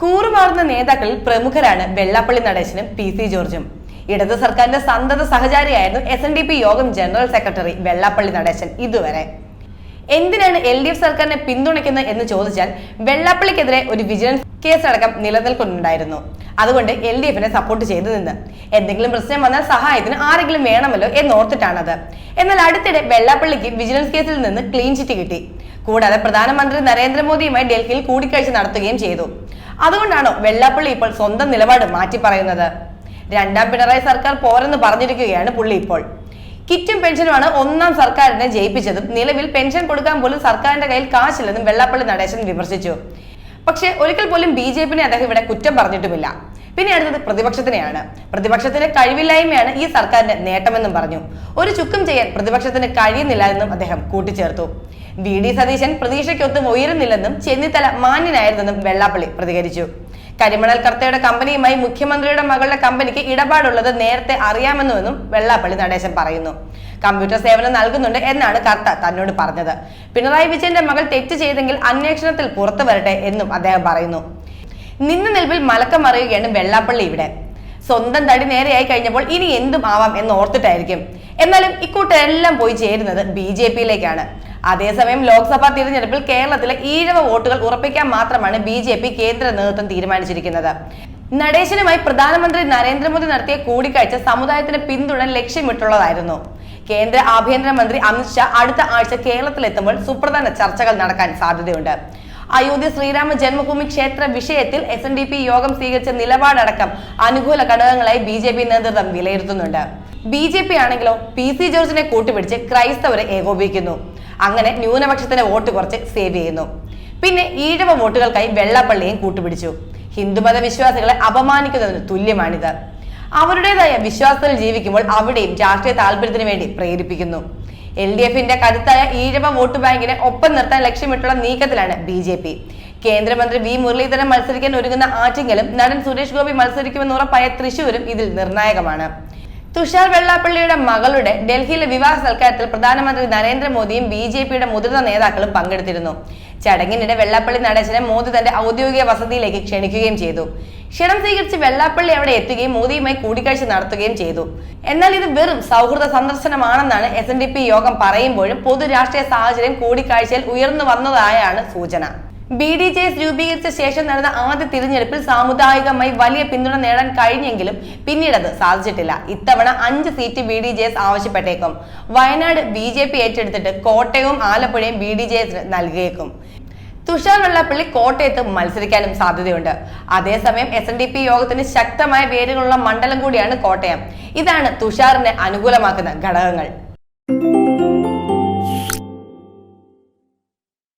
കൂറുമാറുന്ന നേതാക്കളിൽ പ്രമുഖരാണ് വെള്ളാപ്പള്ളി നടേശനും പി സി ജോർജും. ഇടത് സർക്കാരിന്റെ സന്തത സഹചാരിയായിരുന്നു എസ് എൻ ഡി പി യോഗം ജനറൽ സെക്രട്ടറി വെള്ളാപ്പള്ളി നടേശൻ ഇതുവരെ. എന്തിനാണ് എൽ ഡി എഫ് സർക്കാരിനെ പിന്തുണയ്ക്കുന്നത് എന്ന് ചോദിച്ചാൽ വെള്ളാപ്പള്ളിക്കെതിരെ ഒരു വിജിലൻസ് കേസടക്കം നിലനിൽക്കുന്നുണ്ടായിരുന്നു. അതുകൊണ്ട് എൽ ഡി എഫിനെ സപ്പോർട്ട് ചെയ്തു നിന്ന് എന്തെങ്കിലും പ്രശ്നം വന്നാൽ സഹായത്തിന് ആരെങ്കിലും വേണമല്ലോ എന്നോർത്തിട്ടാണത്. എന്നാൽ അടുത്തിടെ വെള്ളാപ്പള്ളിക്ക് വിജിലൻസ് കേസിൽ നിന്ന് ക്ലീൻ ചിറ്റ് കിട്ടി. കൂടാതെ പ്രധാനമന്ത്രി നരേന്ദ്രമോദിയുമായി ഡൽഹിയിൽ കൂടിക്കാഴ്ച നടത്തുകയും ചെയ്തു. അതുകൊണ്ടാണോ വെള്ളാപ്പള്ളി ഇപ്പോൾ സ്വന്തം നിലപാട് മാറ്റി പറയുന്നത്. രണ്ടാം പിണറായി സർക്കാർ പോരെന്ന് പറഞ്ഞിരിക്കുകയാണ് പുള്ളി ഇപ്പോൾ. കിറ്റും പെൻഷനുമാണ് ഒന്നാം സർക്കാരിനെ ജയിപ്പിച്ചതും നിലവിൽ പെൻഷൻ കൊടുക്കാൻ പോലും സർക്കാരിന്റെ കയ്യിൽ കാശില്ലെന്നും വെള്ളാപ്പള്ളി നടേശൻ വിമർശിച്ചു. പക്ഷേ ഒരിക്കൽ പോലും ബി ജെ പിനെ അദ്ദേഹം ഇവിടെ കുറ്റം പറഞ്ഞിട്ടുമില്ല. പിന്നെ അടുത്തത് പ്രതിപക്ഷത്തിനെയാണ്. പ്രതിപക്ഷത്തിന്റെ കഴിവില്ലായ്മയാണ് ഈ സർക്കാരിന്റെ നേട്ടമെന്നും പറഞ്ഞു. ഒരു ചുക്കും ചെയ്യാൻ പ്രതിപക്ഷത്തിന് കഴിയുന്നില്ല എന്നും അദ്ദേഹം കൂട്ടിച്ചേർത്തു. വി. ഡി. സതീശൻ പ്രതീക്ഷയ്ക്കൊത്തും ഉയരുന്നില്ലെന്നും ചെന്നിത്തല മാന്യനായിരുന്നെന്നും വെള്ളാപ്പള്ളി പ്രതികരിച്ചു. കരിമണൽ കർത്തയുടെ കമ്പനിയുമായി മുഖ്യമന്ത്രിയുടെ മകളുടെ കമ്പനിക്ക് ഇടപാടുള്ളത് നേരത്തെ അറിയാമെന്നുവെന്നും വെള്ളാപ്പള്ളി നടേശൻ പറയുന്നു. കമ്പ്യൂട്ടർ സേവനം നൽകുന്നുണ്ട് എന്നാണ് കർത്ത തന്നോട് പറഞ്ഞത്. പിണറായി വിജയന്റെ മകൾ തെറ്റ് ചെയ്തെങ്കിൽ അന്വേഷണത്തിൽ പുറത്തു വരട്ടെ എന്നും അദ്ദേഹം പറയുന്നു. നിന്ന നിൽപ്പിൽ മലക്കം മറിയുകയാണ് വെള്ളാപ്പള്ളി ഇവിടെ. സ്വന്തം തടി നേരെയായി കഴിഞ്ഞപ്പോൾ ഇനി എന്തും ആവാം എന്ന് ഓർത്തിട്ടായിരിക്കും. എന്നാലും ഇക്കൂട്ടെല്ലാം പോയി ചേരുന്നത് ബി ജെ പിയിലേക്കാണ്. അതേസമയം ലോക്സഭാ തിരഞ്ഞെടുപ്പിൽ കേരളത്തിലെ ഈഴവ വോട്ടുകൾ ഉറപ്പിക്കാൻ മാത്രമാണ് ബി ജെ പി കേന്ദ്ര നേതൃത്വം തീരുമാനിച്ചിരിക്കുന്നത്. നടേശനുമായി പ്രധാനമന്ത്രി നരേന്ദ്രമോദി നടത്തിയ കൂടിക്കാഴ്ച സമുദായത്തിന് പിന്തുണ ലക്ഷ്യമിട്ടുള്ളതായിരുന്നു. കേന്ദ്ര ആഭ്യന്തരമന്ത്രി അമിത്ഷാ അടുത്ത ആഴ്ച കേരളത്തിലെത്തുമ്പോൾ സുപ്രധാന ചർച്ചകൾ നടക്കാൻ സാധ്യതയുണ്ട്. അയോധ്യ ശ്രീരാമ ജന്മഭൂമി ക്ഷേത്ര വിഷയത്തിൽ എസ് എൻ ഡി പി യോഗം സ്വീകരിച്ച നിലപാടടക്കം അനുകൂല ഘടകങ്ങളായി ബി ജെ പി നേതൃത്വം വിലയിരുത്തുന്നുണ്ട്. ബി ജെ പി ആണെങ്കിലോ പി സി ജോർജിനെ കൂട്ടുപിടിച്ച് ക്രൈസ്തവരെ ഏകോപിക്കുന്നു അങ്ങനെ ന്യൂനപക്ഷത്തിന്റെ വോട്ട് കുറച്ച് സേവ് ചെയ്യുന്നു. പിന്നെ ഈഴവ വോട്ടുകൾക്കായി വെള്ളപ്പള്ളിയും കൂട്ടുപിടിച്ചു. ഹിന്ദുമത വിശ്വാസികളെ അപമാനിക്കുന്നതിന് തുല്യമാണിത്. അവരുടേതായ വിശ്വാസത്തിൽ ജീവിക്കുമ്പോൾ അവിടെയും രാഷ്ട്രീയ താല്പര്യത്തിന് വേണ്ടി പ്രേരിപ്പിക്കുന്നു. എൽ ഡി എഫിന്റെ കരുത്തായ ഈഴവ വോട്ട് ബാങ്കിനെ ഒപ്പം നിർത്താൻ ലക്ഷ്യമിട്ടുള്ള നീക്കത്തിലാണ് ബി ജെ പി. കേന്ദ്രമന്ത്രി വി മുരളീധരൻ മത്സരിക്കാൻ ഒരുങ്ങുന്ന ആറ്റിങ്ങലും നടൻ സുരേഷ് ഗോപി മത്സരിക്കുമെന്ന് ഉറപ്പായ തൃശൂരും ഇതിൽ നിർണായകമാണ്. തുഷാർ വെള്ളാപ്പള്ളിയുടെ മകളുടെ ഡൽഹിയിലെ വിവാഹ സൽക്കാരത്തിൽ പ്രധാനമന്ത്രി നരേന്ദ്രമോദിയും ബി ജെ പിയുടെ മുതിർന്ന നേതാക്കളും പങ്കെടുത്തിരുന്നു. ചടങ്ങിനിടെ വെള്ളാപ്പള്ളി നടേശനെ മോദി തന്റെ ഔദ്യോഗിക വസതിയിലേക്ക് ക്ഷണിക്കുകയും ചെയ്തു. ക്ഷണം സ്വീകരിച്ച് വെള്ളാപ്പള്ളി അവിടെ എത്തുകയും മോദിയുമായി കൂടിക്കാഴ്ച നടത്തുകയും ചെയ്തു. എന്നാൽ ഇത് വെറും സൗഹൃദ സന്ദർശനമാണെന്നാണ് S N D P Yogam പറയുമ്പോഴും പൊതു രാഷ്ട്രീയ സാഹചര്യം കൂടിക്കാഴ്ചയിൽ ഉയർന്നു വന്നതായാണ് സൂചന. ബി ഡി ജെ എസ് രൂപീകരിച്ച ശേഷം നടന്ന ആദ്യ തിരഞ്ഞെടുപ്പിൽ സാമുദായികമായി വലിയ പിന്തുണ നേടാൻ കഴിഞ്ഞെങ്കിലും പിന്നീട് അത് സാധിച്ചിട്ടില്ല. ഇത്തവണ അഞ്ച് seat B D J S ആവശ്യപ്പെട്ടേക്കും. Wayanad B J P ഏറ്റെടുത്തിട്ട് കോട്ടയവും ആലപ്പുഴയും ബി ഡി ജെ എസിന് നൽകിയേക്കും. തുഷാർ വെള്ളാപ്പള്ളി കോട്ടയത്ത് മത്സരിക്കാനും സാധ്യതയുണ്ട്. അതേസമയം എസ് എൻ ഡി പി യോഗത്തിന് ശക്തമായ വേരുകളുള്ള മണ്ഡലം കൂടിയാണ് കോട്ടയം. ഇതാണ് തുഷാറിനെ അനുകൂലമാക്കുന്ന ഘടകങ്ങൾ.